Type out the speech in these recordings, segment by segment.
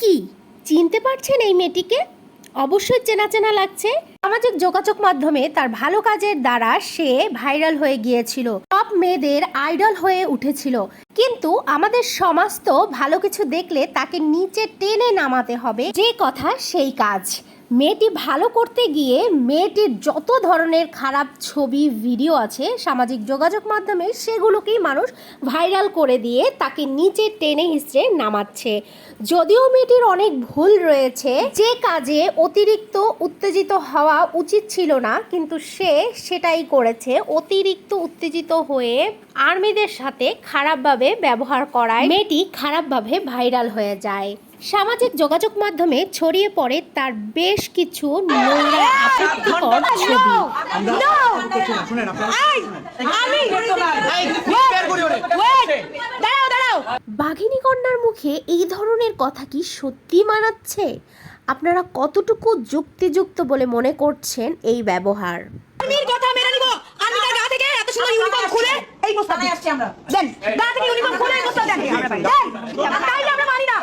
কি? চিনতে পারছেন এই মেয়েটিকে? অবশ্যই চেনা চেনা লাগছে। সামাজিক যোগাযোগ মাধ্যমে তার ভালো কাজের দ্বারা সে ভাইরাল হয়ে গিয়েছিল। সব মেয়েদের আইডল হয়ে উঠেছিল। কিন্তু আমাদের সমাজ তো ভালো কিছু দেখলে তাকে নিচে টেনে নামাতে হবে। যে কথা, সেই কাজ। মেয়েটি ভালো করতে গিয়ে মেয়েটির যত ধরনের খারাপ ছবি, ভিডিও আছে সামাজিক যোগাযোগ মাধ্যমে, সেগুলোকেই মানুষ ভাইরাল করে দিয়ে তাকে নিচে টেনে হিসড়ে নামাচ্ছে। যদিও মেয়েটির অনেক ভুল রয়েছে, যে কাজে অতিরিক্ত উত্তেজিত হওয়া উচিত ছিল না, কিন্তু সে সেটাই করেছে। অতিরিক্ত উত্তেজিত হয়ে আর্মিদের সাথে খারাপভাবে ব্যবহার করায় মেয়েটি খারাপভাবে ভাইরাল হয়ে যায়। সামাজিক যোগাযোগ মাধ্যমে ছড়িয়ে পড়ে তার বেশ কিছু নোংরা আপত্তিকর ছবি। বাঘিনী কন্যার মুখে এই ধরনের কথা কি সত্যি মানাচ্ছে? আপনারা কতটুকু যুক্তিযুক্ত বলে মনে করছেন এই ব্যবহার? এই আমরা। দেন গা থেকে ইউনিফর্ম খুলে দেন দেন তাইলে আমরা মানি না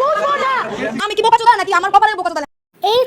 বুঝব না আমি কি বোকা চোদা নাকি আমার কপালে বোকা চোদা?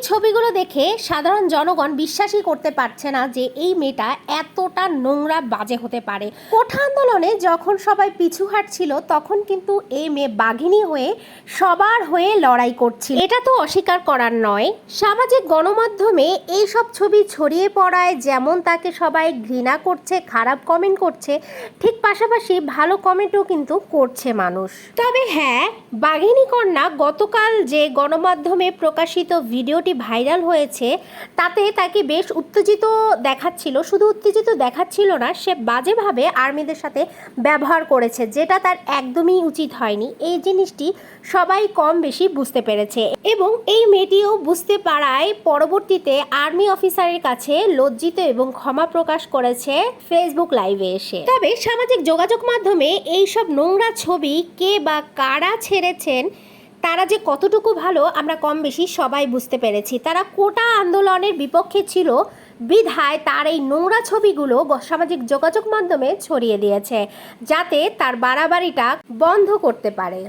ছবিগুলো দেখে সাধারণ জনগণ বিশ্বাসই করতে পারছে না যে এই মেয়েটা এতটা নোংরা বাজে হতে পারে। কোঠা আন্দোলনে যখন সবাই পিছু হাঁটছিল, তখন কিন্তু এই মেয়ে বাঘিনী হয়ে সবার হয়ে লড়াই করছিল। এটা তো অস্বীকার করার নয়। সামাজিক গণমাধ্যমে এই সব ছবি ছড়িয়ে পড়ায় যেমন তাকে সবাই ঘৃণা করছে, খারাপ কমেন্ট করছে, ঠিক পাশাপাশি ভালো কমেন্টও কিন্তু করছে মানুষ। তবে হ্যাঁ বাঘিনী কন্যা গতকাল যে গণমাধ্যমে প্রকাশিত ভিডিওটি ভাইরাল হয়েছে, তাতে তাকে বেশ উত্তেজিত দেখাচ্ছিল। শুধু উত্তেজিত দেখাচ্ছিল না, সে বাজেভাবে আর্মিদের সাথে ব্যবহার করেছে, যেটা তার একদমই উচিত হয়নি। এই জিনিসটি সবাই কম বেশি বুঝতে পেরেছে। এবং এই মেয়েটিও বুঝতে পারায় পরবর্তীতে আর্মি অফিসারের কাছে লজ্জিত এবং ক্ষমা প্রকাশ করেছে ফেসবুক লাইভে এসে। তবে সামাজিক যোগাযোগ মাধ্যমে এই সব নোংরা ছবি কে বা কারা ছেড়েছেন তারা যে কতটুকু ভালো, আমরা কম বেশি সবাই বুঝতে পেরেছি। তারা কোটা আন্দোলনের বিপক্ষে ছিল, বিধায় তার এই নোংরা ছবিগুলো সামাজিক যোগাযোগ মাধ্যমে ছড়িয়ে দিয়েছে, যাতে তার বাড়াবাড়িটা বন্ধ করতে পারে।